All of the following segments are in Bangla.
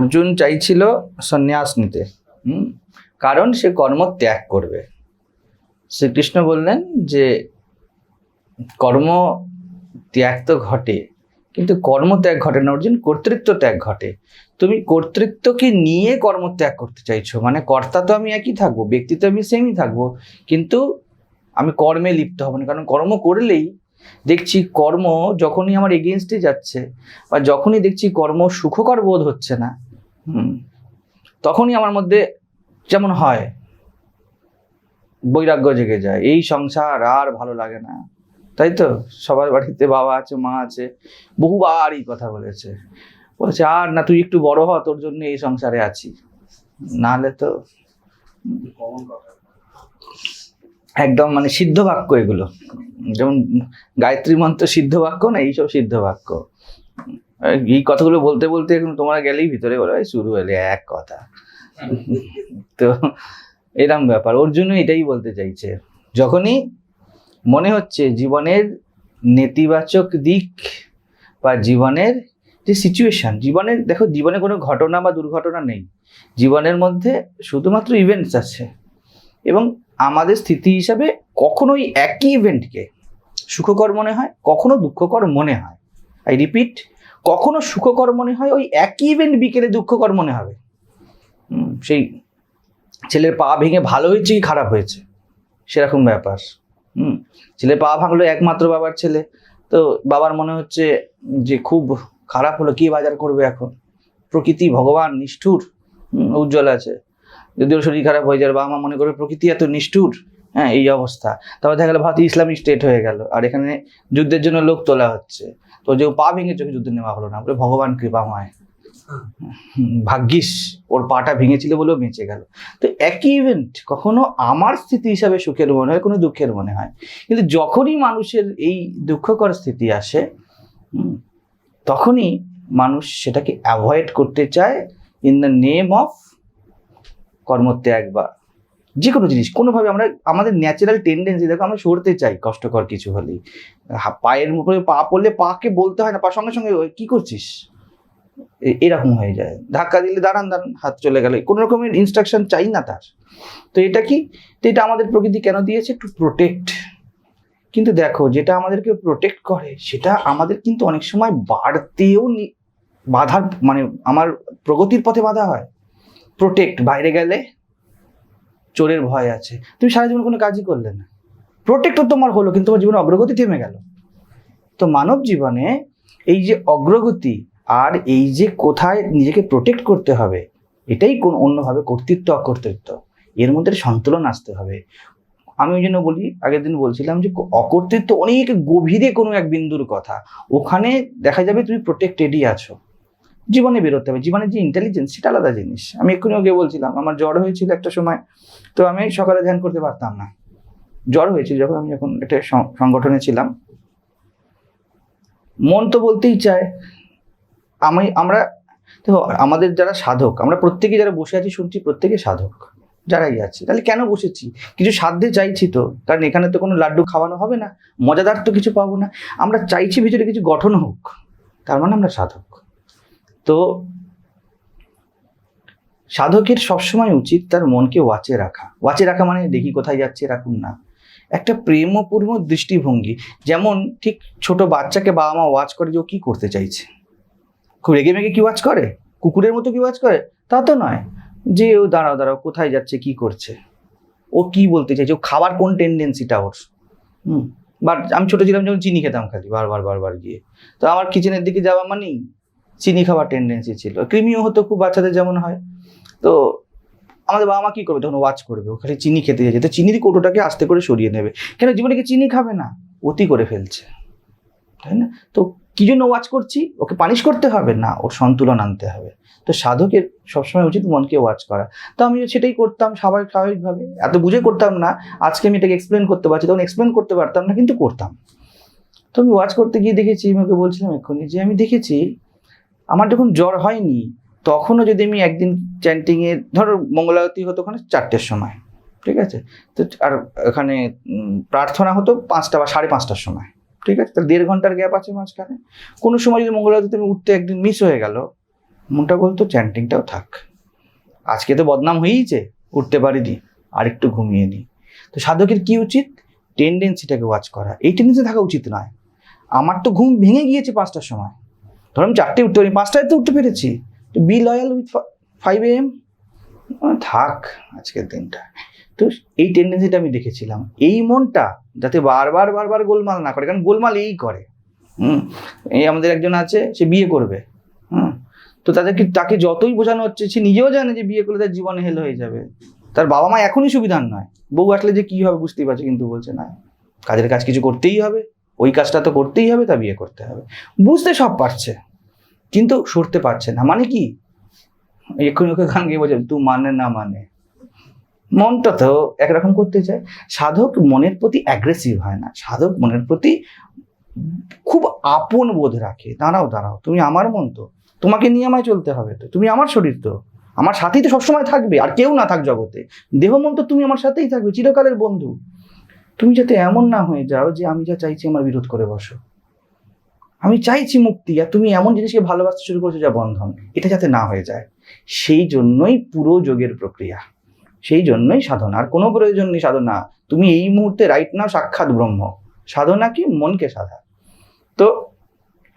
অর্জুন চাইছিল সন্ন্যাস নিতে কারণ সে কর্ম ত্যাগ করবে। শ্রীকৃষ্ণ বললেন যে কর্ম ত্যাগ তো ঘটে, কিন্তু কর্ম ত্যাগ ঘটে না, অর্জুন, কর্তৃত্ব ত্যাগ ঘটে। তুমি কর্তৃত্বকে নিয়ে কর্ম ত্যাগ করতে চাইছো মানে কর্তা তো আমি একই থাকব, ব্যক্তি তো আমি সেমই থাকব, কিন্তু আমি কর্মে লিপ্ত হব না, কারণ কর্ম করলেই দেখছি কর্ম যখনই আমার এগেনস্টে যাচ্ছে, বা যখনই দেখছি কর্ম সুখকর বোধ হচ্ছে না তখনই আমার মধ্যে যেমন হয়, বৈরাগ্য জেগে যায়। এই সংসার আর ভালো লাগে না। তাই তো? সবার বাড়িতে বাবা আছে, মা আছে, বহুবার এই কথা বলেছে। বলেছে, আর না, তুই একটু বড় হ, তোর জন্য এই সংসারে আছি। নাহলে তো একদম মানে সিদ্ধ বাক্য এগুলো। যেমন গায়ত্রী মন্ত্র সিদ্ধ বাক্য না, এইসব সিদ্ধ বাক্য। এই কথাগুলো বলতে বলতে এখন তোমরা গেলেই ভিতরে বলো, "এই শুরু হলে, এক কথা। তো এরম ব্যাপার, ওর জন্য এটাই বলতে চাইছে। যখনই মনে হচ্ছে জীবনের নেতিবাচক দিক বা জীবনের যে সিচুয়েশন জীবনের, দেখো জীবনে কোনো ঘটনা বা দুর্ঘটনা নেই। জীবনের মধ্যে শুধুমাত্র ইভেন্টস আছে। এবং আমাদের স্থিতি হিসাবে কখনোই একই ইভেন্টকে সুখকর মনে হয়, কখনো দুঃখকর মনে হয়। আই রিপিট কখনো সুখকর মনে হয়, ওই একই ইভেন্ট বিকেলে দুঃখকর মনে হবে। সেই ছেলের পা ভেঙে ভালো হয়েছে কি খারাপ হয়েছে? সেরকম ব্যাপার। হুম ছেলে পা ভাঙলো একমাত্র বাবার ছেলে। তো বাবার মনে হচ্ছে যে খুব খারাপ হলো, কি বাজার করবে এখন? প্রকৃতি ভগবান নিষ্ঠুর উজ্জ্বল আছে। যদি ওর শরীর খারাপ হয়ে যায় বাবা মা মনে করবে প্রকৃতি এত নিষ্ঠুর। হ্যাঁ এই অবস্থা। তারপর দেখা গেলো ভারত ইসলামিক স্টেট হয়ে গেল। আর এখানে যুদ্ধের জন্য লোক তোলা হচ্ছে। তো যে পা ভেঙে চোখে যুদ্ধ নেওয়া হলো না, বলে ভগবান কৃপাময় ভাগ্যিস, ওর পাটা ভেঙেছিল বলেও বেঁচে গেল। তো একই ইভেন্ট কখনো আমার স্থিতি হিসাবে সুখের মনে হয়, কোনো দুঃখের মনে হয়। কিন্তু যখনই মানুষের এই দুঃখকর স্থিতি আসে তখনই মানুষ সেটাকে অ্যাভয়েড করতে চায় ইন দ্য নেম অফ কর্মত্যাগ বা যে কোনো জিনিস কোনোভাবে আমরা আমাদের ন্যাচারাল টেন্ডেন্সি দেখো আমরা সরতে চাই কষ্টকর কিছু হলেই। পায়ের উপরে পা পড়লে পাকে বলতে হয় না পা সঙ্গে সঙ্গে "ওই, কি করছিস? এরকম হয়ে যায়। ধাক্কা দিলে দাঁড়ান দাঁড়ান হাত চলে গেলে। কোনো রকমের ইনস্ট্রাকশন চাই না তার। তো এটা কি? তো এটা আমাদের প্রকৃতি কেন দিয়েছে? টু প্রোটেক্ট কিন্তু দেখো যেটা আমাদেরকে প্রোটেক্ট করে সেটা আমাদের কিন্তু অনেক সময় বাড়তেও বাধার মানে আমার প্রগতির পথে বাধা হয়। প্রোটেক্ট বাইরে গেলে চোরের ভয় আছে। তুমি সারা জীবন কোনো কাজই করলে না। প্রোটেক্ট তোমার হলো, কিন্তু তোমার জীবনে অগ্রগতি থেমে গেল। তো মানব জীবনে এই যে অগ্রগতি আর এই যে কোথায় নিজেকে প্রোটেক্ট করতে হবে, এটাই কোন অন্যভাবে কর্তৃত্ব, অকর্তৃত্ব। এর মধ্যে সন্তুলন আসতে হবে। আমি ওই জন্য বলি, আগের দিন বলছিলাম যে অকর্তৃত্ব অনেক গভীরে কোনো এক বিন্দুর কথা। ওখানে দেখা যাবে তুমি প্রোটেক্টেডই আছো। জীবনে বেরোতে হবে। জীবনের যে ইন্টেলিজেন্স সেটা আলাদা জিনিস। আমি এক্ষুনি ওকে বলছিলাম, আমার জ্বর হয়েছিল একটা সময়, তো আমি সকালে ধ্যান করতে পারতাম না। জ্বর হয়েছিল যখন আমি যখন একটা সংগঠনে ছিলাম। মন তো বলতেই চায়, আমি, আমরা, দেখো, আমাদের যারা সাধক, আমরা প্রত্যেকে যারা বসে আছি শুনছি প্রত্যেকে সাধক, যারাই আছে। তাহলে কেন বসেছি? কিছু সাধ্যে চাইছি তো, কারণ এখানে তো কোনো লাড্ডু খাওয়ানো হবে না, মজাদার তো কিছু পাবো না। আমরা চাইছি ভিতরে কিছু গঠন হোক, তার মানে আমরা সাধক। তো সাধকের সবসময় উচিত তার মনকে ওয়াচে রাখা। ওয়াচে রাখা মানে দেখি কোথায় যাচ্ছে রাখুন না। একটা প্রেমপূর্ণ দৃষ্টিভঙ্গি, যেমন ঠিক ছোট বাচ্চাকে বাবা মা ওয়াচ করে যে ও কী করতে চাইছে। খুব রেগে মেগে কি ওয়াচ করে? কুকুরের মতো কি ওয়াচ করে? তা তো নয়। যে ও দাঁড়াও দাঁড়াও, কোথায় যাচ্ছে, কি করছে? ও কি বলতে চাইছে? ও খাবার কোন টেন্ডেন্সিটা ওর? হুম। বাট আমি ছোটো ছিলাম, যখন চিনি খেতাম খালি, বারবার বারবার গিয়ে। তো আমার কিচেনের দিকে যাওয়া মানেই চিনি খাবার টেন্ডেন্সি ছিল। কৃমিও হতো খুব বাচ্চাদের যেমন হয়। তো আমাদের বাবা মা কী করবে? তখন ওয়াচ করবে। ওখানে চিনি খেতে যাচ্ছে। তো চিনির কৌটোটাকে আস্তে করে সরিয়ে নেবে। কেন? জীবনে কি চিনি খাবে না? অতি করে ফেলছে। তাই না? তো কি জন্য ওয়াচ করছি? ওকে পানিশ করতে হবে না। ওর সন্তুলন আনতে হবে। তো সাধকের সবসময় উচিত মনকে ওয়াচ করা। তো আমি সেটাই করতাম স্বাভাবিক, স্বাভাবিকভাবে। এত বুঝে করতাম না। আজকে আমি এটাকে এক্সপ্লেন করতে পারছি। তখন এক্সপ্লেন করতে পারতাম না, কিন্তু করতাম। তো আমি ওয়াচ করতে গিয়ে দেখেছি, আমি ওকে বলছিলাম এক্ষুনি যে আমি দেখেছি আমার যখন জ্বর হয়নি, তখনও যদি আমি একদিন চ্যান্টিংয়ে ধরো মঙ্গলাবতী হতো ওখানে চারটের সময়, ঠিক আছে? তো আর এখানে প্রার্থনা হতো পাঁচটা বা সাড়ে পাঁচটার সময়, ঠিক আছে? তাহলে দেড় ঘণ্টার গ্যাপ আছে মাঝখানে। কোনো সময় যদি মঙ্গলাবতীতে আমি উঠতে একদিন মিস হয়ে গেল, মনটা বলতো চ্যান্টিংটাও থাক। আজকে তো বদনাম হয়েইছে, উঠতে পারিনি আর একটু ঘুমিয়ে নিই তো সাধকের কি উচিত? টেন্ডেন্সিটাকে ওয়াচ করা। এই টেন্ডেন্সি থাকা উচিত নয়। আমার তো ঘুম ভেঙে গিয়েছে পাঁচটার সময়। ধরো আমি চারটে উঠতে পারি, পাঁচটায় তো উঠতে পেরেছি। তো be loyal with five M থাক আজকের দিনটা। তো এই টেন্ডেন্সিটা আমি দেখেছিলাম। এই মনটা যাতে বারবার বারবার গোলমাল না করে, কারণ গোলমাল এই করে। হুম? এই আমাদের একজন আছে, সে বিয়ে করবে। হুম? তো তাদেরকে, তাকে যতই বোঝানো হচ্ছে, সে নিজেও জানে যে বিয়ে করলে তার জীবনে হেল হয়ে যাবে। তার বাবা মা এখনই সুবিধার নয়। বউ আসলে যে কী হবে বুঝতেই পারছে, কিন্তু বলছে না। কাজের কাজ কিছু করতেই হবে। ওই কাজটা তো করতেই হবে, তা বিয়ে করতে হবে। বুঝতে সব পারছে, কিন্তু সরতে পারছে না। মানে কি? এক্ষুনি ওকে গান গিয়ে বলছে, তু মানে না মানে। মনটা তো একরকম করতে চায়। সাধক মনের প্রতি অ্যাগ্রেসিভ হয় না। সাধক মনের প্রতি খুব আপন বোধ রাখে। দাঁড়াও দাঁড়াও, তুমি আমার মন তো। তোমাকে নিয়ে আমায় চলতে হবে তো। তুমি আমার শরীর তো। আমার সাথেই তো সবসময় থাকবে। আর কেউ না থাক জগতে। দেহ মন তো তুমি আমার সাথেই থাকবে, চিরকালের বন্ধু। তুমি যাতে এমন না হয়ে যাও যে আমি যা চাইছি আমার বিরোধ করে বসো। আমি চাইছি মুক্তি আর তুমি এমন জিনিসকে ভালোবাসতে শুরু করছ যা বন্ধন। এটা যাতে না হয়ে যায়। সেই জন্যই পুরো যোগের প্রক্রিয়া। সেই জন্যই সাধনা। আর কোনো প্রয়োজন নেই সাধনা। তুমি এই মুহূর্তে রাইট নাও সাক্ষাৎ ব্রহ্ম। সাধনা কি? মনকে সাধা। তো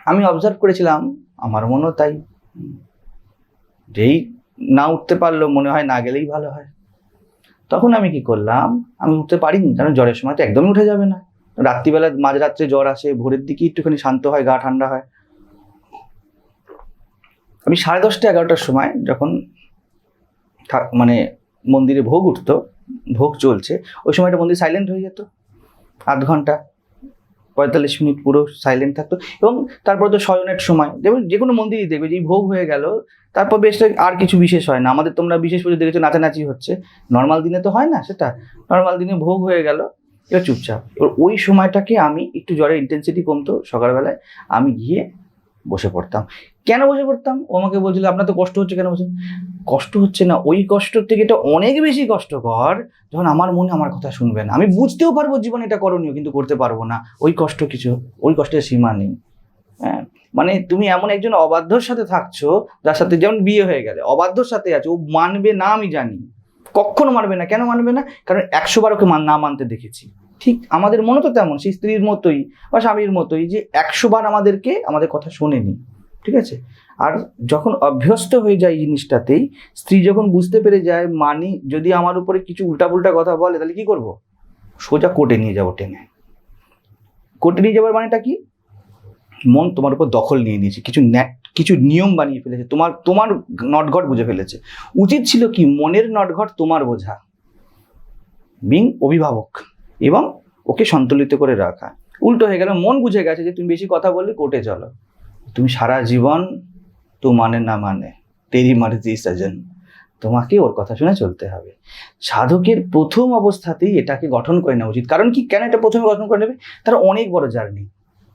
আমি অবজার্ভ করেছিলাম, আমার মনও তাই। যেই না উঠতে পারল, মনে হয় না গেলেই ভালো হয়। তখন আমি কি করলাম? আমি উঠতে পারিনি, কারণ জ্বরের সময় তো একদমই উঠে যাবে না। রাত্রিবেলা মাঝরাত্রে জ্বর আসে, ভোরের দিকে একটুখানি শান্ত হয়, গা ঠান্ডা হয়। আমি সাড়ে দশটা, এগারোটার সময় যখন মানে মন্দিরে ভোগ উঠতো, ভোগ চলছে, ওই সময়টা মন্দির সাইলেন্ট হয়ে যেত, আধ ঘণ্টা। পঁয়তাল্লিশ মিনিট পুরো সাইলেন্ট থাকতো। এবং তারপর তো শয়নের সময় যেমন যে কোনো মন্দিরই দেখবে, যে ভোগ হয়ে গেল, তারপর বেশ আর কিছু বিশেষ হয় না। আমাদের তোমরা বিশেষ পুজো দেখেছ, নাচানাচি হচ্ছে। নর্মাল দিনে তো হয় না সেটা। নর্মাল দিনে ভোগ হয়ে গেল, এবার চুপচাপ। এবার ওই সময়টাকে আমি একটু জ্বরের ইন্টেন্সিটি কমতো সকালবেলায়। আমি গিয়ে বসে পড়তাম। কেন বসে পড়তাম? ও আমাকে বলছিল, আপনার তো কষ্ট হচ্ছে কেন বলছেন কষ্ট হচ্ছে না, ওই কষ্ট থেকে এটা অনেক বেশি কষ্টকর যখন আমার মনে আমার কথা শুনবে না। আমি বুঝতেও পারব জীবনে এটা করণীয়, কিন্তু করতে পারব না। ওই কষ্ট কিছু, ওই কষ্টের সীমা নেই। হ্যাঁ মানে তুমি এমন একজন অবাধ্যর সাথে থাকছো, যার সাথে যেমন বিয়ে হয়ে গেলে, অবাধ্যর সাথে আছে, ও মানবে না আমি জানি। কখনো মানবে না। কেন মানবে না? কারণ একশো বার ওকে না মানতে দেখেছি। ঠিক আমাদের মনে তো তেমন, সেই স্ত্রীর মতোই বা স্বামীর মতোই যে একশো বার আমাদেরকে আমাদের কথা শোনেনি। ঠিক আছে? আর যখন অভ্যস্ত হয়ে যায় জিনিসটাতেই, স্ত্রী যখন বুঝতে পেরে যায়, মানি যদি আমার উপরে কিছু উল্টাপুল্টা কথা বলে, তাহলে কি করব? সোজা কোর্টে নিয়ে যাব টেনে। কোর্টে নিয়ে যাওয়ার মানেটা কি? মন তোমার উপর দখল নিয়ে নিয়েছে, কিছু কিছু নিয়ম বানিয়ে ফেলেছে, তোমার তোমার নটঘট বুঝে ফেলেছে। উচিত ছিল কি, মনের নটঘট তোমার বোঝা বিং অভিভাবক, এবং ওকে সন্তুলিত করে রাখা। উল্টো হয়ে গেল, মন বুঝে গেছে যে তুমি বেশি কথা বললে কোর্টে চলো। তুমি সারা জীবন তো মানে না মানে তেরি মারজি সাজন। তোমাকে ওর কথা শুনে চলতে হবে। সাধকের প্রথম অবস্থাতেই এটাকে গঠন করে নেওয়া উচিত। কারণ কি? কেন এটা প্রথমে গঠন করে নেবে? তার অনেক বড় জার্নি।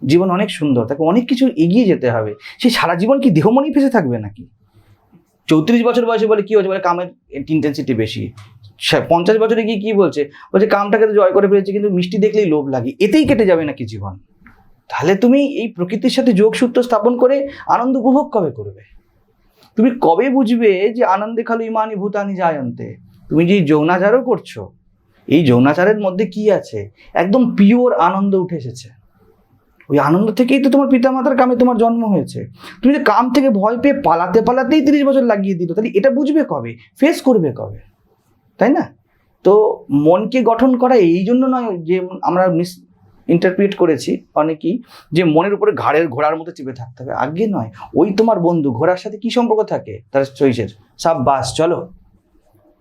জীবন অনেক সুন্দর, তাকে অনেক কিছু এগিয়ে যেতে হবে। সে সারা জীবন কি দেহমনি ফেসে থাকবে নাকি? চৌত্রিশ বছর বয়সে বলে কি হচ্ছে বলে কামের ইন্টেন্সিটি বেশি। পঞ্চাশ বছরে গিয়ে কি বলছে? বলছে, কামটাকে তো জয় করে ফেলেছে, কিন্তু মিষ্টি দেখলেই লোভ লাগে। এতেই কেটে যাবে নাকি জীবন? তাহলে তুমি এই প্রকৃতির সাথে যোগসূত্র স্থাপন করে আনন্দ উপভোগ কবে করবে? তুমি কবে বুঝবে যে আনন্দে খালু ইমানি ভূতানি জায়ন্তে? তুমি যে যৌনাচারও করছ, এই যৌনাচারের মধ্যে কি আছে? একদম পিওর আনন্দ উঠে এসেছে। ওই আনন্দ থেকেই তো তোমার পিতামাতার কামে তোমার জন্ম হয়েছে। তুমি যে কাম থেকে ভয় পেয়ে পালাতে পালাতেই তিরিশ বছর লাগিয়ে দিল, তাহলে এটা বুঝবে কবে? ফেস করবে কবে? তাই না? তো মনকে গঠন করা এই জন্য নয় যে আমরা মিস ইন্টারপ্রিট করেছি অনেকেই যে মনের উপরে ঘাড়ের ঘোড়ার মতো চেপে থাকতে হবে। আগে নয়, ওই তোমার বন্ধু, ঘোড়ার সাথে কি সম্পর্ক থাকে? তার চয়েসের সাব বাস চলো।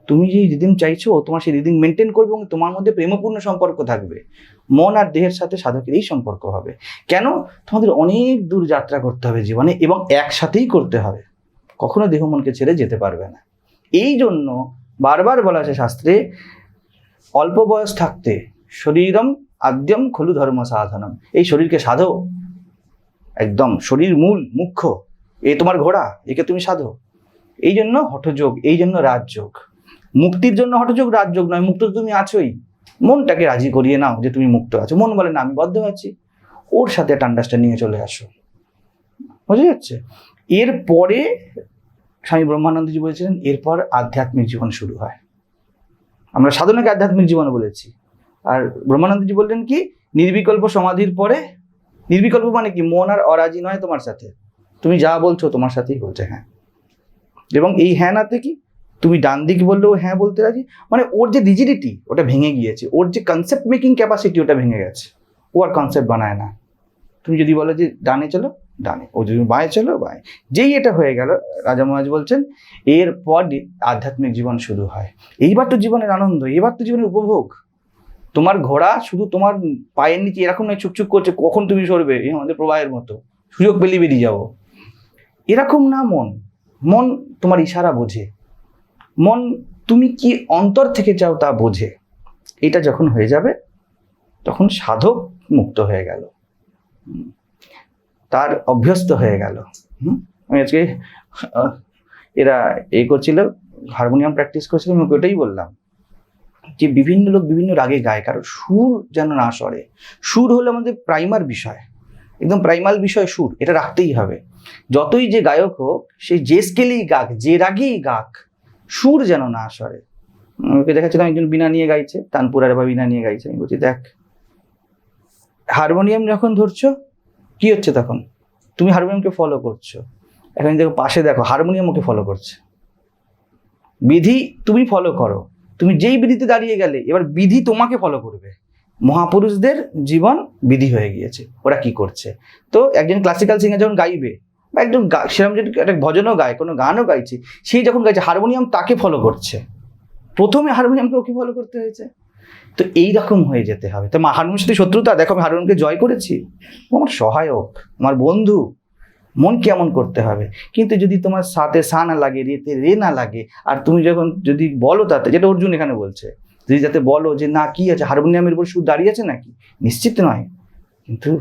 তুমি যে রিদিম চাইছো তোমার সেই রিদিম মেনটেন করবে এবং তোমার মধ্যে প্রেমপূর্ণ সম্পর্ক থাকবে। মন আর দেহের সাথে সাধকের এই সম্পর্ক হবে। কেন? তোমাদের অনেক দূর যাত্রা করতে হবে জীবনে এবং একসাথেই করতে হবে। কখনো দেহ মনকে ছেড়ে যেতে পারবে না। এই জন্য বারবার বলা আছে শাস্ত্রে, অল্প বয়স থাকতে শরীরম আদ্যম খলু ধর্ম সাধনম। এই শরীরকে সাধো। একদম শরীর মূল, মুখ্য। এ তোমার ঘোড়া, একে তুমি সাধো। এই জন্য হঠযোগ, এই জন্য রাজযোগ। মুক্তির জন্য হঠযোগ, রাজযোগ নয়, মুক্ত তুমি আছোই। মনটাকে রাজি করিয়ে নাও যে তুমি মুক্ত আছো। মন বলে না, আমি বদ্ধ আছি। ওর সাথে একটা আন্ডারস্ট্যান্ডিংয়ে চলে আসো। বোঝা যাচ্ছে? এরপরে স্বামী ব্রহ্মানন্দজি বলেছিলেন, এরপর আধ্যাত্মিক জীবন শুরু হয়। আমরা সাধনাকে আধ্যাত্মিক জীবন বলেছি। আর ব্রহ্মানন্দজি বললেন কি, নির্বিকল্প সমাধির পরে, নির্বিকল্প মানে কি, মন আর অরাজি নয় তোমার সাথে। তুমি যা বলছো তোমার সাথেই বলছে হ্যাঁ। এবং এই হ্যাঁ নাতে কি, তুমি ডান দিক বললেও হ্যাঁ বলতে রাজি মানে ওর যে রিজিডিটি ওটা ভেঙে গিয়েছে। ওর যে কনসেপ্ট মেকিং ক্যাপাসিটি ওটা ভেঙে গেছে। ও আর কনসেপ্ট বানায় না। তুমি যদি বলো যে ডানে চলো, ডানে। ও যদি বাঁয়ে চলো, বাঁয়ে। যেই এটা হয়ে গেল রাজা মহারাজ বলছেন এরপর আধ্যাত্মিক জীবন শুরু হয়। এইবার তো জীবনের আনন্দ এবার তো জীবনের উপভোগ। তোমার ঘোড়া শুধু তোমার পায়ের নিচে এরকম নয় চুকচুক করছে, কখন তুমি সরবে? এই আমাদের প্রবাহের মতো। সুযোগ পেলে বেরিয়ে যাব। এরকম না মন। মন তোমার ইশারা বোঝে। মন তুমি কি অন্তর থেকে চাও তা বোঝে। এটা যখন হয়ে যাবে, তখন সাধক মুক্ত হয়ে গেল। তার অভ্যস্ত হয়ে গেল। আমি আজকে এরা এ করছিল, হারমোনিয়াম প্র্যাকটিস করছিল, আমি ওটাই বললাম। যে বিভিন্ন লোক বিভিন্ন রাগে গায়, কারণ সুর যেন না সরে। সুর হলো আমাদের প্রাইমার বিষয়। একদম প্রাইমাল বিষয় সুর, এটা রাখতেই হবে। যতই যে গায়ক হোক, সে যে স্কেলেই গাক, যে রাগেই গাক, সুর যেন না সরে। ওকে দেখাচ্ছিলাম, একজন বিনা নিয়ে গাইছে, তানপুরার বা বিনা নিয়ে গাইছে। আমি বলছি, দেখ, হারমোনিয়াম যখন ধরছো, কি হচ্ছে তখন? তুমি হারমোনিয়ামকে ফলো করছ। এখন দেখো, পাশে দেখো, হারমোনিয়াম ওকে ফলো করছে। বিধি তুমি ফলো করো। তুমি যেই বিধিতে দাঁড়িয়ে গেলে, এবার বিধি তোমাকে ফলো করবে। মহাপুরুষদের জীবন বিধি হয়ে গিয়েছে, ওরা কি করছে? তো একজন ক্লাসিক্যাল সিঙ্গার যখন গাইবে, বা একজন সেরকম যদি একটা ভজনও গায়, কোনো গানও গাইছে, সেই যখন গাইছে হারমোনিয়াম তাকে ফলো করছে। প্রথমে হারমোনিয়ামকে ওকে ফলো করতে হয়েছে। তো এই রকম হয়ে যেতে হবে। তো হারমোনিয়ামের সাথে শত্রুতা, দেখো আমি হারমোনিয়ামকে জয় করেছি। আমার সহায়ক, আমার বন্ধু। মন কেমন করতে হবে? কিন্তু যদি তোমার সাথে সা না লাগে, রেতে রে না লাগে, আর তুমি যখন যদি বলো তাতে, যেটা অর্জুন এখানে বলছে, যদি যাতে বলো যে, না, কি আছে? হারমোনিয়ামের উপর সুর দাঁড়িয়ে আছে নাকি? নিশ্চিত নয়। কিন্তু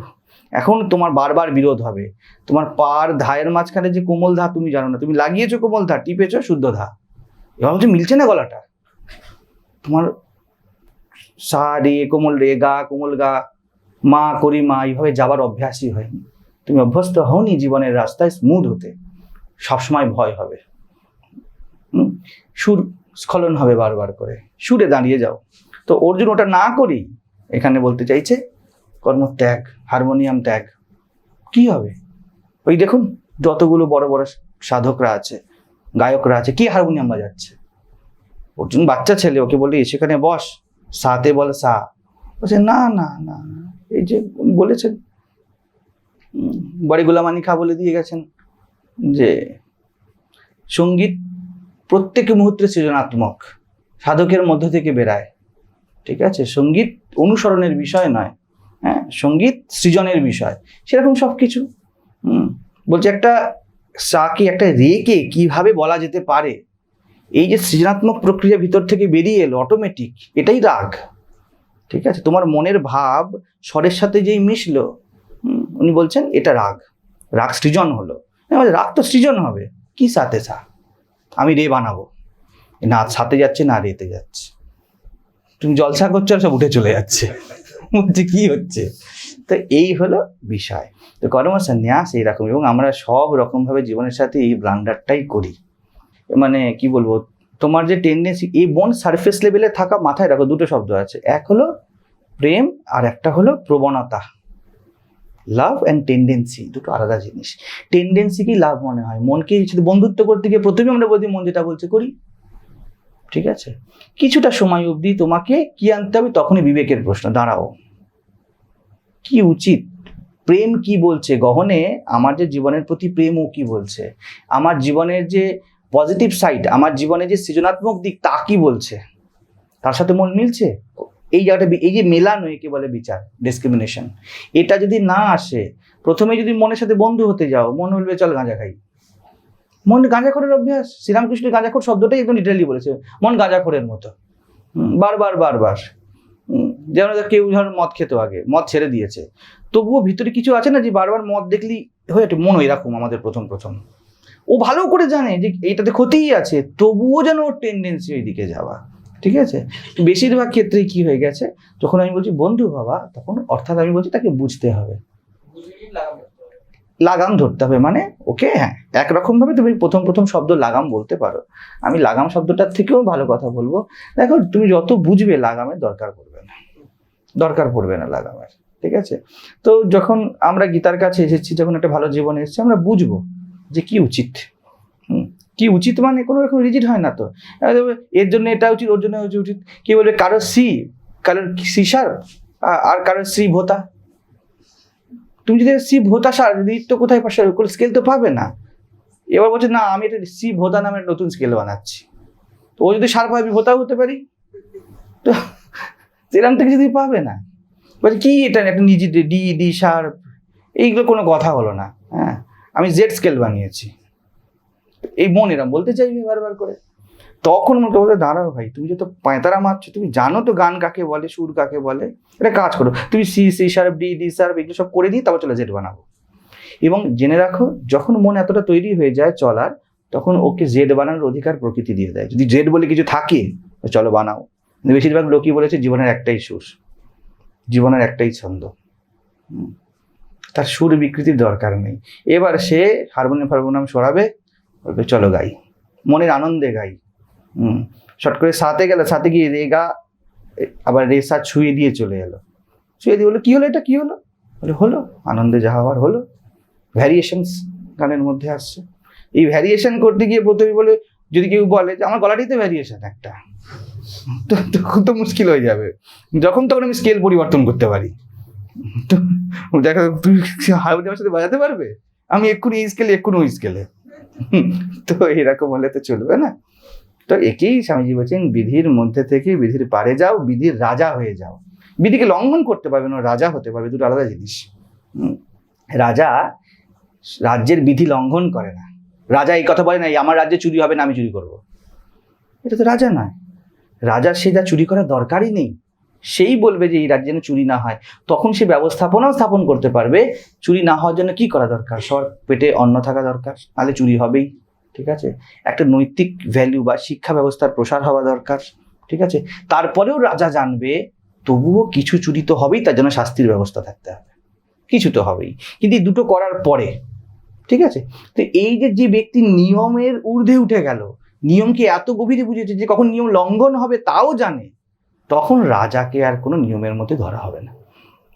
এখন তোমার বারবার বিরোধ হবে। তোমার পার ধায়ের মাঝখানে যে কোমল ধা, তুমি জানো না। তুমি লাগিয়েছো কোমল ধা, টিপেছো শুদ্ধ ধা। এবার বলছে মিলছে না গলাটা? তোমার সা, রে, কোমল রে, গা, কোমল গা, মা, করি, মা, এইভাবে যাবার অভ্যাসই হয়নি। তুমি অভ্যস্ত হওনি জীবনের রাস্তায় স্মুথ হতে। সবসময় ভয় হবে? সুর স্খলন হবে বারবার করে। সুরে দাঁড়িয়ে যাও। তো অর্জুন ওটা না করি এখানে বলতে চাইছে, কর্ম কর্মত্যাগ হারমোনিয়াম ত্যাগ, কি হবে? ওই দেখুন, যতগুলো বড় বড় সাধকরা আছে, গায়করা আছে, কি হারমোনিয়াম বাজাচ্ছে? অর্জুন বাচ্চা ছেলে, ওকে বলি সেখানে বস, সাতে বলে সা। বলছে না না না। এই যে বলেছেন বাড়ি গোলামানি খা বলে দিয়ে গেছেন যে সংগীত প্রত্যেক মুহূর্তে সৃজনাত্মক, সাধকের মধ্য থেকে বেরায়। ঠিক আছে? সংগীত অনুসরণের বিষয় নয় হ্যাঁ? সংগীত সৃজনের বিষয়, সেরকম সব কিছু বলছে একটা সাকে একটা রেকে কীভাবে বলা যেতে পারে? এই যে সৃজনাত্মক প্রক্রিয়া ভিতর থেকে বেরিয়ে এলো অটোমেটিক এটাই রাগ। ঠিক আছে? তোমার মনের ভাব স্বরের সাথে যেই মিশলো উনি বলছেন, এটা রাগ। রাগ সৃজন হলো। রাগ তো সৃজন হবে। কি সাথে সা? আমি রে বানাবো। না, সাথে যাচ্ছে না, রেতে যাচ্ছে। তুমি জলসা করছ, সব উঠে চলে যাচ্ছে। বলছে, কি হচ্ছে? তো এই হলো বিষয়। তো কর্ম সন্ন্যাস এইরকম, এবং আমরা সব রকমভাবে জীবনের সাথে এই ব্লান্ডারটাই করি। মানে কি বলব, তোমার যে টেন্ডেন্সি এই বোন সারফেস লেভেলে থাকা মাথায় রাখো, দুটো শব্দ আছে। এক হলো প্রেম, আর একটা হলো প্রবণতা। লাভ অ্যান্ড টেন্ডেন্সি দুটো আলাদা জিনিস। টেন্ডেন্সি কি লাভ মনে হয়? মনকে যদি বন্ধুত্ব করতে গিয়ে প্রথমে আমরা বলছি, মন যেটা বলছে, করি। ঠিক আছে? কিছুটা সময় অবধি তোমাকে কি আনতে হবে? তখনই বিবেকের প্রশ্ন। দাঁড়াও। কি উচিত? প্রেম কি বলছে? গহনে আমার যে জীবনের প্রতি প্রেম ও কি বলছে? আমার জীবনের যে পজিটিভ সাইড আমার জীবনের যে সৃজনাত্মক দিক, তা কি বলছে? তার সাথে মন মিলছে? এই জায়গাটা এই যে মেলানো একে বলে বিচার ডিসক্রিমিনেশন এটা যদি না আসে, প্রথমে যদি মনের সাথে বন্ধু হতে যাও, মন বলবে চল গাঁজা খাই। মন গাঁজাখোরের অভ্যাস শ্রীরামকৃষ্ণ গাঁজাখোর শব্দটাই একদম লিটারালি বলেছে, মন গাঁজাখোরের মতো। বারবার বারবার। যেমন কেউ ধর মদ খেত আগে, মদ ছেড়ে দিয়েছে। তবুও ভিতরে কিছু আছে না যে বারবার মদ দেখলি হয়ে একটু মন এরকম আমাদের প্রথম প্রথম। ও ভালো করে জানে যে এইটাতে ক্ষতিই আছে, তবুও যেন ওর টেন্ডেন্সি ওই দিকে যাওয়া। ঠিক আছে? বেশিরভাগ ক্ষেত্রে কি হয়ে গেছে? যখন আমি বলছি, বন্ধু বাবা, তখন অর্থাৎ আমি বলছি, তাকে বুঝতে হবে। লাগাম ধরতে হবে মানে ওকে হ্যাঁ একরকম ভাবে তুমি প্রথম প্রথম শব্দ লাগাম বলতে পারো। আমি লাগাম শব্দটার থেকেও ভালো কথা বলব। দেখো, তুমি যত বুঝবে, লাগামের দরকার পড়বে না। দরকার পড়বে না লাগামের, ঠিক আছে? তো যখন আমরা গীতার কাছে এসেছি, যখন একটা ভালো জীবনে এসেছি, আমরা বুঝব যে কি উচিত। কি উচিত মানে? কোনো রকম রিজিট হয় না তো। এর জন্য এটা উচিত, ওর জন্য উচিত কি বলবে? কারও সি কারোর সি সার আর কারোর শ্রী ভোতা। তুমি যদি সি ভোতা সার রিট তো কোথায় পাশে কোনো স্কেল তো পাবে না। এবার বলছে, না, আমি এটা সি ভোতা নামের নতুন স্কেল বানাচ্ছি। তো ও যদি সার পাবে আমি ভোতাও হতে পারি। তো সেরকম থেকে যদি পাবে না। বলছে, কি এটা? একটা নিজে ডি ডি শার্প এইগুলো কোনো কথা হলো না। হ্যাঁ আমি জেড স্কেল বানিয়েছি। এই মন এরম, বলতে চাইবে বারবার করে? তখন মনে বলতে দাঁড়াও ভাই, তুমি যত পাঁয়তারা মারছো, তুমি জানো তো গান কাকে বলে, সুর কাকে বলে। এটা কাজ করো, তুমি C C sharp, D D sharp, এগুলো সব করে দিই, তারপর চলে জেড বানাবো। এবং জেনে রাখো, যখন মন এতটা তৈরি হয়ে যায় চলার, তখন ওকে জেড বানানোর অধিকার প্রকৃতি দিয়ে দেয়। যদি জেড বলে কিছু থাকে, চলো বানাও। বেশিরভাগ লোকই বলেছে, জীবনের একটাই সুর। জীবনের একটাই ছন্দ। তার সুর বিকৃতির দরকার নেই। এবার সে হারমোনিয়াম, ফারমোনিয়াম সরাবে বলবে, চলো গাই। মনের আনন্দে গাই। হুম। শর্ট করে সাথে গেল, সাথে গিয়ে রেগা আবার রেসা ছুঁয়ে দিয়ে চলে এলো। ছুঁয়ে দিয়ে বলো কী হলো এটা? কী হলো? বলে, হলো। আনন্দে যা হওয়ার হলো। ভ্যারিয়েশনস গানের মধ্যে আসছে। এই ভ্যারিয়েশন করতে গিয়ে প্রথমে বলে, যদি কেউ বলে যে, আমার গলাটিতে ভ্যারিয়েশন একটা। তখন তো মুশকিল হয়ে যাবে। যখন তখন আমি স্কেল পরিবর্তন করতে পারি। তো, দেখা তুমি হারমোনিয়ামের সাথে বাজাতে পারবে? আমি এক্ষুনি এই স্কেলে এক্ষুনি ওই স্কেলে তো এরকম হলে তো চলবে না। তো একেই স্বামীজি বলছেন, বিধির মধ্যে থেকে বিধির পারে যাও, বিধির রাজা হয়ে যাও। বিধিকে লঙ্ঘন করতে পারবে না, রাজা হতে পারবে, দুটো আলাদা জিনিস। রাজা রাজ্যের বিধি লঙ্ঘন করে না। রাজা এই কথা বলে না, "এই আমার রাজ্যে চুরি হবে না, আমি চুরি করব। এটা তো রাজা নয়। রাজার সে যা চুরি করার দরকারই নেই। সেই বলবে যে এই রাজ্যে যেন চুরি না হয়। তখন সে ব্যবস্থাপনাও স্থাপন করতে পারবে। চুরি না হওয়ার জন্য কি করা দরকার? সবার পেটে অন্ন থাকা দরকার, নাহলে চুরি হবেই, ঠিক আছে? একটা নৈতিক ভ্যালু বা শিক্ষা ব্যবস্থার প্রসার হওয়া দরকার, ঠিক আছে? তারপরেও রাজা জানবে, তবুও কিছু চুরি তো হবেই, তার জন্য শাস্তির ব্যবস্থা থাকতে হবে। কিছু তো হবেই। কিন্তু দুটো করার পরে, ঠিক আছে? তো এই যে যে ব্যক্তি নিয়মের ঊর্ধ্বে উঠে গেল, নিয়মকে এত গভীরে বুঝেছে যে কখন নিয়ম লঙ্ঘন হবে তাও জানে তখন রাজাকে আর কোনো নিয়মের মধ্যে ধরা হবে না।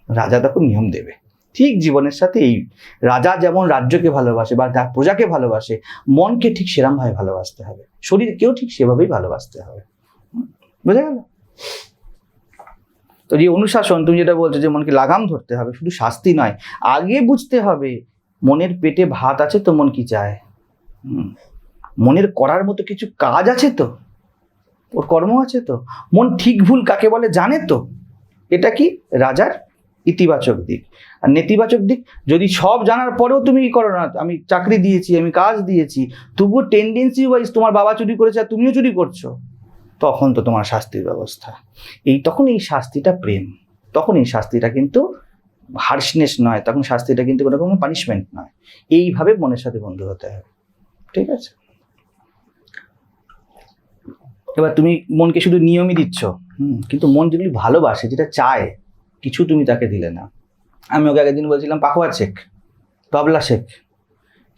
রাজা তখন নিয়ম দেবে। ঠিক জীবনের সাথে এই রাজা যেমন রাজ্যকে ভালোবাসে বা তার প্রজাকে ভালোবাসে, মনকে ঠিক সেরমভাবে ভালোবাসতে হবে। শরীরকেও ঠিক সেভাবেই ভালোবাসতে হবে। বোঝা গেল? তো যে অনুশাসন, তুমি যেটা বলছো যে মনকে লাগাম ধরতে হবে, শুধু শাস্তি নয়, আগে বুঝতে হবে, মনের পেটে ভাত আছে তো মন কি চায়? মনের করার মতো কিছু কাজ আছে তো? ওর কর্ম আছে তো? মন ঠিক ভুল কাকে বলে জানে তো? এটা কি রাজার ইতিবাচক দিক। আর নেতিবাচক দিক, যদি সব জানার পরেও তুমি কি করো না, আমি চাকরি দিয়েছি, আমি কাজ দিয়েছি, তবুও টেন্ডেন্সি ওয়াইজ তোমার বাবা চুরি করেছে আর তুমিও চুরি করছ, তখন তো তোমার শাস্তির ব্যবস্থা। এই তখন এই শাস্তিটা প্রেম। তখন এই শাস্তিটা কিন্তু হার্শনেস নয়, তখন শাস্তিটা কিন্তু কোনো রকম পানিশমেন্ট নয়। এইভাবে মনের সাথে বন্ধু হতে হবে ঠিক আছে? এবার তুমি মনকে শুধু নিয়মই দিচ্ছ। হুম, কিন্তু মন যেগুলি ভালোবাসে যেটা চায় কিছু তুমি তাকে দিলে না। আমি ওকে আগের দিন বলছিলাম পাখোয়া শেখ তবলা শেখ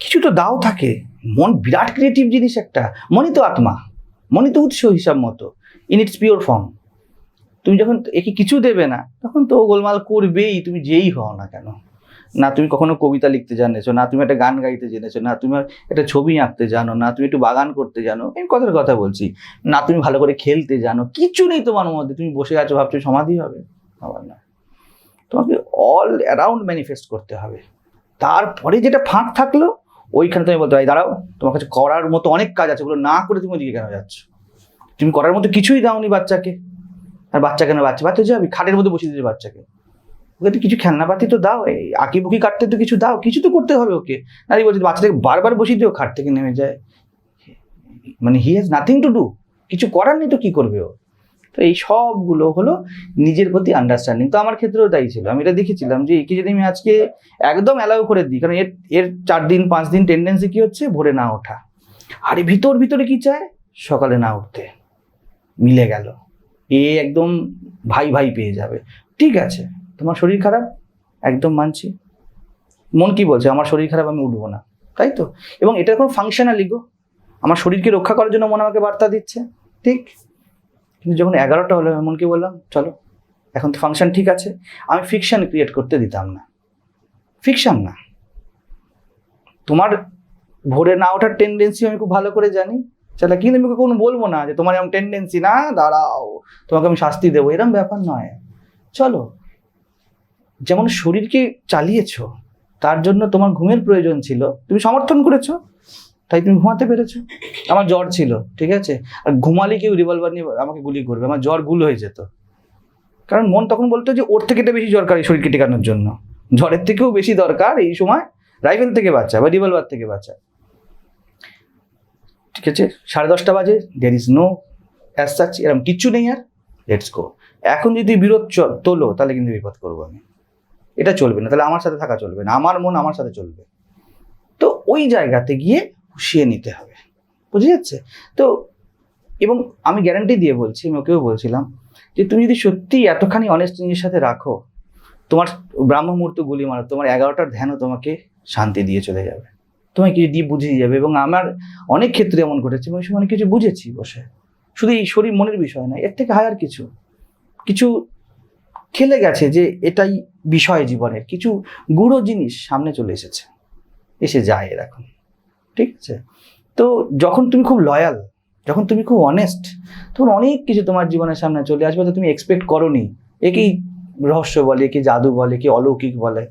কিছু তো দাও থাকে মন বিরাট ক্রিয়েটিভ জিনিস একটা। মনই তো আত্মা মনই তো উৎস হিসাব মতো। ইন ইটস পিওর ফর্ম তুমি যখন একে কিছু দেবে না তখন তো গোলমাল করবেই তুমি যেই হও না কেন। না, তুমি কখনো কবিতা লিখতে জানেছো, না, তুমি একটা গান গাইতে জেনেছো, না, তুমি একটা ছবি আঁকতে জানো, না, তুমি একটু বাগান করতে জানো, এই কথার কথা বলছি। না, তুমি ভালো করে খেলতে জানো, কিছু নেই তোমার মধ্যে, তুমি বসে আছো, ভাবছ সমাধি হবে। আবার না। তোমাকে অল অ্যারাউন্ড ম্যানিফেস্ট করতে হবে। তারপরে যেটা ফাঁক থাকল, ওইখানে তুমি বলতে পারি দাঁড়াও, তোমার কাছে করার মতো অনেক কাজ আছে, ওগুলো না করে তুমি ওদিকে কেন যাচ্ছ? তুমি করার মতো কিছুই দাওনি বাচ্চাকে। আর বাচ্চা কেন বাচ্চা? বাচ্চা যাবি খাটের মধ্যে বসিয়ে দিয়েছে বাচ্চাকে। ওকে তো কিছু খেলনাপাতি তো দাও, এই আঁকি বুকি কাটতে তো কিছু দাও, কিছু তো করতে হবে ওকে। না বলছি বাচ্চাটাকে বারবার বসিয়ে দিও, খাট থেকে নেমে যায়। মানে he has nothing to do কিছু করার নেই তো কী করবে ও? তো এই সবগুলো হলো নিজের প্রতি আন্ডারস্ট্যান্ডিং তো আমার ক্ষেত্রেও তাই ছিল। আমি এটা দেখেছিলাম যে একে যদি আমি আজকে একদম অ্যালাউ করে দিই। কারণ এর এর চার দিন, পাঁচ দিন টেন্ডেন্সি কী হচ্ছে? ভোরে না ওঠা। আর ভিতর, ভিতরে কি চায়? সকালে না উঠতে। মিলে গেল। এ একদম ভাই ভাই পেয়ে যাবে। ঠিক আছে। তোমার শরীর খারাপ? একদম মানছি। মন কি বলছে? আমার শরীর খারাপ, আমি উঠবো না। তাই তো? এবং এটা কোনো ফাংশনালি গো। আমার শরীরকে রক্ষা করার জন্য মন আমাকে বার্তা দিচ্ছে। ঠিক? কিন্তু যখন এগারোটা হলো মনকে বললাম, চলো, এখন তো ফাংশন ঠিক আছে। আমি ফিকশন ক্রিয়েট করতে দিতাম না। ফিকশন না। তোমার ভোরে না ওঠার টেন্ডেন্সি আমি খুব ভালো করে জানি। সেটা কিন্তু আমি কোনো বলব না যে তোমার এরকম টেন্ডেন্সি না, দাঁড়াও, তোমাকে আমি শাস্তি দেবো। এরকম ব্যাপার নয়। চলো যেমন শরীরকে চালিয়েছো, তার জন্য তোমার ঘুমের প্রয়োজন ছিল। তুমি সমর্থন করেছ, তাই তুমি ঘুমাতে পেরেছ। আমার জ্বর ছিল, ঠিক আছে? আর ঘুমালে কেউ রিভলভার নিয়ে আমাকে গুলি করবে, আমার জ্বরগুলো হয়ে যেত। কারণ মন তখন বলতো যে, ওর থেকে বেশি দরকার এই শরীরকে টেকানোর জন্য। জ্বরের থেকেও বেশি দরকার এই সময় রাইফেল থেকে বাঁচা বা রিভলভার থেকে বাঁচা। ঠিক আছে? সাড়ে দশটা বাজে there is no as such এরকম কিচ্ছু নেই আর লেটস গো এখন যদি বিরোধ তোলো, তাহলে কিন্তু বিপদ করব আমি এটা চলবে না, তাহলে আমার সাথে থাকা চলবে না, আমার মন আমার সাথে চলবে। তো ওই জায়গাতে গিয়ে হুঁশিয়ে নিতে হবে, বুঝে যাচ্ছে? তো এবং আমি গ্যারান্টি দিয়ে বলছি, আমি ওকেও বলছিলাম যে তুমি যদি সত্যি এতখানি অনেস্ট নিজের সাথে রাখো, তোমার ব্রাহ্ম মুহূর্ত গুলি মারো, তোমার এগারোটার ধ্যানও তোমাকে শান্তি দিয়ে চলে যাবে। তোমায় কিছু দিয়ে বুঝিয়ে যাবে এবং আমার অনেক ক্ষেত্রে এমন ঘটেছে আমি অনেক কিছু বুঝেছি বসে। শুধু এই শরীর মনের বিষয় না এর থেকে হায়ার কিছু। কিছু খেলে গেছে যে এটাই বিষয় জীবনের। কিছু গুঁড়ো জিনিস সামনে চলে এসেছে। এসে যায় এরকম ঠিক আছে? তো যখন তুমি খুব লয়াল যখন তুমি খুব অনেস্ট তখন অনেক কিছু তোমার জীবনের সামনে চলে আসবে তো তুমি এক্সপেক্ট করোনি। একেই রহস্য বলে কি জাদু বলে কি অলৌকিক বলে।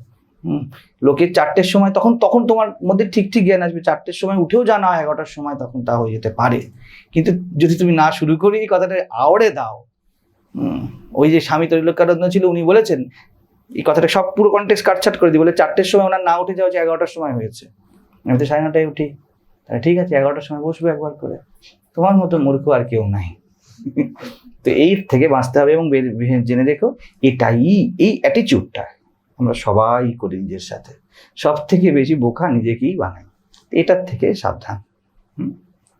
লোকের চারটের সময় তখন তখন তোমার মধ্যে ঠিক ঠিক জ্ঞান আসবে। চারটের সময় উঠেও জানা এগারোটার সময় তখন তা হয়ে যেতে পারে। কিন্তু যদি তুমি না শুরু করি এই কথাটা আওড়ে দাও ওই যে স্বামী তৈলকানন্দ ছিল, উনি বলেছেন, এই কথাটা সব পুরো কন্টেক্স কাটছাট করে দিই, বলে চারটের সময় ওনার না উঠে যাওয়া যে এগারোটার সময় হয়েছে। আমি তো সাড়ে নটায় উঠি। তাহলে ঠিক আছে, এগারোটার সময় বসবো একবার করে। তোমার মতো মূর্খ আর কেউ নাই। তো এই থেকে বাঁচতে হবে এবং জেনে দেখো এটাই, এই অ্যাটিচিউডটা আমরা সবাই করি নিজের সাথে। সব থেকে বেশি বোকা নিজেকেই বানাই। এটার থেকে সাবধান। হুম।